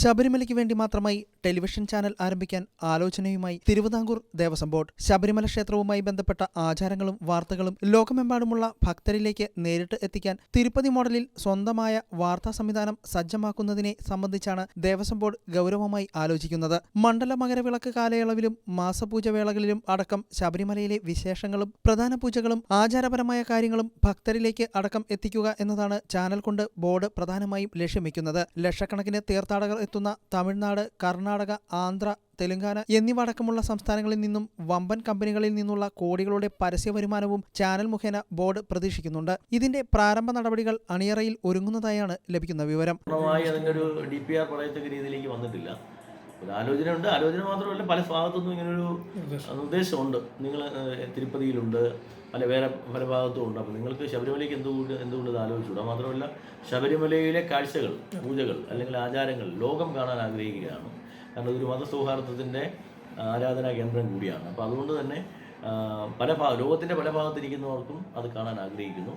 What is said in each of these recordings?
ശബരിമലയ്ക്ക് വേണ്ടി മാത്രമായി ടെലിവിഷൻ ചാനൽ ആരംഭിക്കാൻ ആലോചനയുമായി തിരുവിതാംകൂർ ദേവസ്വം ബോർഡ്. ശബരിമല ക്ഷേത്രവുമായി ബന്ധപ്പെട്ട ആചാരങ്ങളും വാർത്തകളും ലോകമെമ്പാടുമുള്ള ഭക്തരിലേക്ക് നേരിട്ട് എത്തിക്കാൻ തിരുപ്പതി മോഡലിൽ സ്വന്തമായ വാർത്താ സംവിധാനം സജ്ജമാക്കുന്നതിനെ സംബന്ധിച്ചാണ് ദേവസ്വം ബോർഡ് ഗൗരവമായി ആലോചിക്കുന്നത്. മണ്ഡല മകരവിളക്ക് കാലയളവിലും മാസപൂജ വേളകളിലും അടക്കം ശബരിമലയിലെ വിശേഷങ്ങളും പ്രധാന പൂജകളും ആചാരപരമായ കാര്യങ്ങളും ഭക്തരിലേക്ക് അടക്കം എത്തിക്കുക എന്നതാണ് ചാനൽ കൊണ്ട് ബോർഡ് പ്രധാനമായും ലക്ഷ്യം വെക്കുന്നത് ലക്ഷക്കണക്കിന് തീർത്ഥാടകർ എത്തുന്ന തമിഴ്നാട് കർണാടക ആന്ധ്ര തെലങ്കാന എന്നിവ അടക്കമുള്ള സംസ്ഥാനങ്ങളിൽ നിന്നും വമ്പൻ കമ്പനികളിൽ നിന്നുള്ള കോടികളുടെ പരസ്യ വരുമാനവും ചാനൽ മുഖേന ബോർഡ് പ്രതീക്ഷിക്കുന്നുണ്ട്. ഇതിന്റെ പ്രാരംഭ നടപടികൾ അണിയറയിൽ ഒരുങ്ങുന്നതായാണ് ലഭിക്കുന്ന വിവരം. ഒരു ഡി പി ആർ പറയത്തക്ക രീതിയിലേക്ക് വന്നിട്ടില്ല. ഒരു ആലോചനയുണ്ട്. ആലോചന മാത്രമല്ല പല ഭാഗത്തുനിന്നും ഇങ്ങനൊരു നിർദ്ദേശമുണ്ട്. നിങ്ങൾ തിരുപ്പതിയിലുണ്ട്. പല വേറെ പല ഭാഗത്തും ഉണ്ട് അപ്പോൾ നിങ്ങൾക്ക് ശബരിമലയ്ക്ക് എന്തുകൊണ്ട് എന്തുകൊണ്ട് ആലോചിച്ചുകൂടാ മാത്രമല്ല ശബരിമലയിലെ കാഴ്ചകൾ പൂജകൾ അല്ലെങ്കിൽ ആചാരങ്ങൾ ലോകം കാണാൻ ആഗ്രഹിക്കുകയാണ്. കാരണം ഇതൊരു മതസൗഹാർദ്ദത്തിന്റെ ആരാധനാ കേന്ദ്രം കൂടിയാണ്. അപ്പോൾ അതുകൊണ്ട് തന്നെ പല ഭാഗ ലോകത്തിന്റെ പല ഭാഗത്തിരിക്കുന്നവർക്കും അത് കാണാൻ ആഗ്രഹിക്കുന്നു.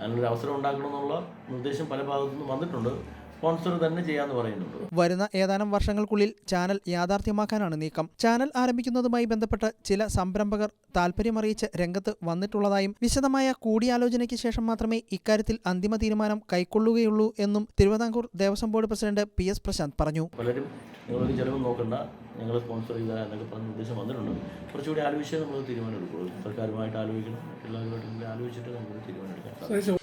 അതിനൊരു അവസരം ഉണ്ടാക്കണമെന്നുള്ള നിർദ്ദേശം പല ഭാഗത്തുനിന്ന് വന്നിട്ടുണ്ട്. സ്പോൺസർ തന്നെ ചെയ്യാമെന്ന് പറയുന്നുണ്ട്. വരുന്ന ഏതാനും വർഷങ്ങൾക്കുള്ളിൽ ചാനൽ യാഥാർത്ഥ്യമാക്കാനാണ് നീക്കം. ചാനൽ ആരംഭിക്കുന്നതുമായി ബന്ധപ്പെട്ട് ചില സംരംഭകർ താൽപ്പര്യമറിയിച്ച് രംഗത്ത് വന്നിട്ടുള്ളതായും വിശദമായ കൂടിയാലോചനയ്ക്ക് ശേഷം മാത്രമേ ഇക്കാര്യത്തിൽ അന്തിമ തീരുമാനം കൈക്കൊള്ളുകയുള്ളൂ എന്നും Travancore Devaswom board president P S Prashanth പറഞ്ഞു. പലരും നിങ്ങളൊരു ചിലവ് നോക്കണ്ട ഞങ്ങൾ സ്പോൺസർ ചെയ്ത എന്നൊക്കെ പറഞ്ഞ നിർദ്ദേശം വന്നിട്ടുണ്ട്. കുറച്ചുകൂടി ആലോചിച്ചേ നമ്മൾ തീരുമാനം എടുക്കുള്ളൂ സർക്കാരുമായിട്ട് ആലോചിക്കണം എല്ലാവരുമായിട്ട് ആലോചിച്ചിട്ട് നമുക്ക് തീരുമാനം എടുക്കാം